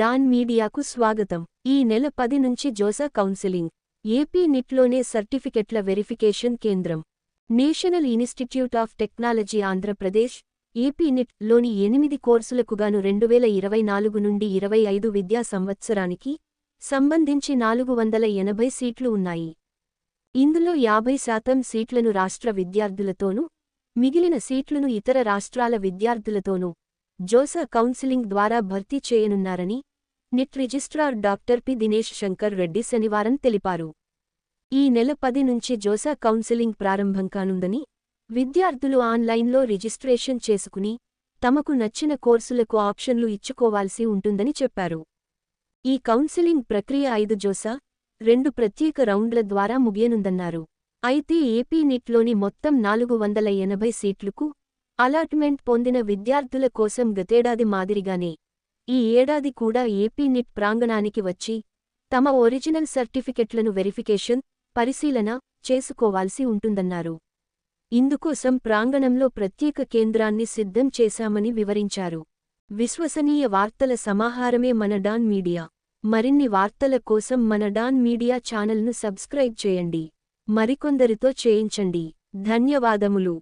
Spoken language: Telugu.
డాన్ మీడియాకు స్వాగతం. ఈ నెల పది నుంచి జోసా కౌన్సిలింగ్ ఏపీ నిట్లోనే సర్టిఫికెట్ల వెరిఫికేషన్ కేంద్రం. National institute of technology Andhra Pradesh AP నిట్లోని ఎనిమిది కోర్సులకుగాను రెండు వేల ఇరవై నాలుగు నుండి ఇరవై ఐదు విద్యా సంవత్సరానికి సంబంధించి నాలుగు వందల ఎనభై సీట్లు ఉన్నాయి. ఇందులో యాభై శాతం సీట్లను రాష్ట్ర విద్యార్థులతోనూ మిగిలిన సీట్లను ఇతర రాష్ట్రాల విద్యార్థులతోనూ జోసా కౌన్సిలింగ్ ద్వారా భర్తీ చేయనున్నారని NIT registrar doctor P. Dinesh Shankar Reddy శనివారం తెలిపారు. ఈ నెల పది నుంచి జోసా కౌన్సిలింగ్ ప్రారంభం కానుందని విద్యార్థులు ఆన్లైన్లో రిజిస్ట్రేషన్ చేసుకుని తమకు నచ్చిన కోర్సులకు ఆప్షన్లు ఇచ్చుకోవాల్సి ఉంటుందని చెప్పారు. ఈ కౌన్సిలింగ్ ప్రక్రియ ఐదు జోసా రెండు ప్రత్యేక రౌండ్ల ద్వారా ముగియనుందన్నారు. అయితే ఏపీ నిట్లోని మొత్తం నాలుగు వందల ఎనభై సీట్లకు అలాట్మెంట్ పొందిన విద్యార్థుల కోసం గతేడాది మాదిరిగానే ఈ ఏడాది కూడా ఏపీ నిట్ ప్రాంగణానికి వచ్చి తమ ఒరిజినల్ సర్టిఫికెట్లను వెరిఫికేషన్ పరిశీలన చేసుకోవాల్సి ఉంటుందన్నారు. ఇందుకోసం ప్రాంగణంలో ప్రత్యేక కేంద్రాన్ని సిద్ధం చేశామని వివరించారు. విశ్వసనీయ వార్తల సమాహారమే మన డాన్ మీడియా. మరిన్ని వార్తల కోసం మన డాన్ మీడియా ఛానల్ను సబ్స్క్రైబ్ చేయండి. మరికొందరితో చేయించండి. ధన్యవాదములు.